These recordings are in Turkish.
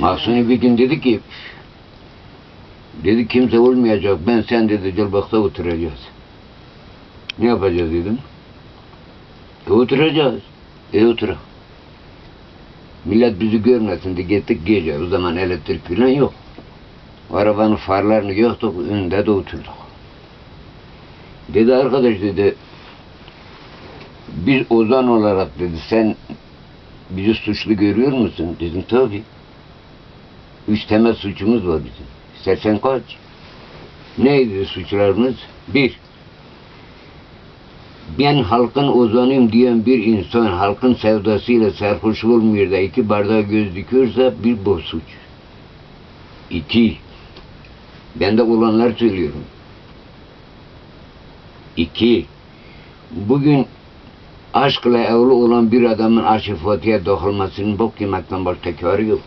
Mahsuni bir gün dedi ki dedi kimse olmayacak ben sen dedi Gölbak'ta oturacağız. Ne yapacağız dedim. E oturacağız. E oturak. Millet bizi görmesin diye gittik gece. O zaman elektrik falan yok. Arabanın farlarını yoktu. Önünde de oturduk. Dedi arkadaş dedi bir ozan olarak dedi sen bizi suçlu görüyor musun? Dedim tabii. Üç temel suçumuz var bizim. İstersen kaç. Neydi suçlarımız? Bir, ben halkın ozanıyım diyen bir insan halkın sevdasıyla sarhoş olmuyor da iki bardağı göz dikiyorsa bir bu suç. İki, ben de olanlar söylüyorum. İki, bugün aşkla evli olan bir adamın aşı Fatih'e dokunmasının bok yemekten başka kârı yok.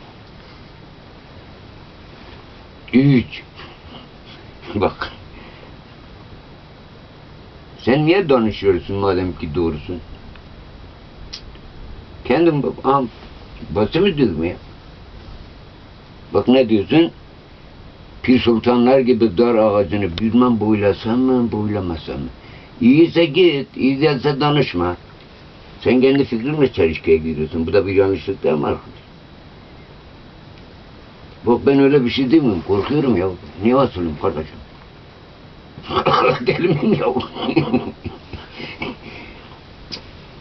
Üç, bak, sen niye danışıyorsun madem ki doğrusun? Kendim am, basımı düğmeye. Bak ne diyorsun? Pir sultanlar gibi dar ağacını bilmem boylasam mı, boylamasam mı? İyiyse git, iyi değilse danışma. Sen kendi fikrinle çelişkiye giriyorsun. Bu da bir yanlışlık değil mi arkadaş? Bak ben öyle bir şey demiyorum. Korkuyorum ya. Niye asılayım kardeşim? Deli miyim ya?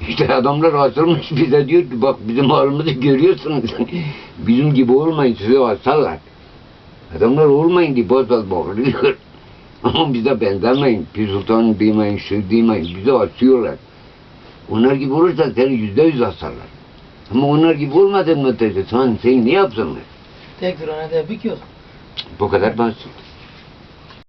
işte adamlar asılmış bize diyor ki bak bizim halimizi görüyorsunuz. bizim gibi olmayın size asarlar. Adamlar olmayın diye bozal bağırıyor. Ama bize benzemeyin. Pir Sultan demeyin, şu demeyin. Bize asıyorlar. Onlar gibi olursa seni yüzde yüz asarlar. Ama onlar gibi olmadığın müddetçe sen, sen ne yapsınlar? Tek bir ana tebrik yok. Bu kadar basit.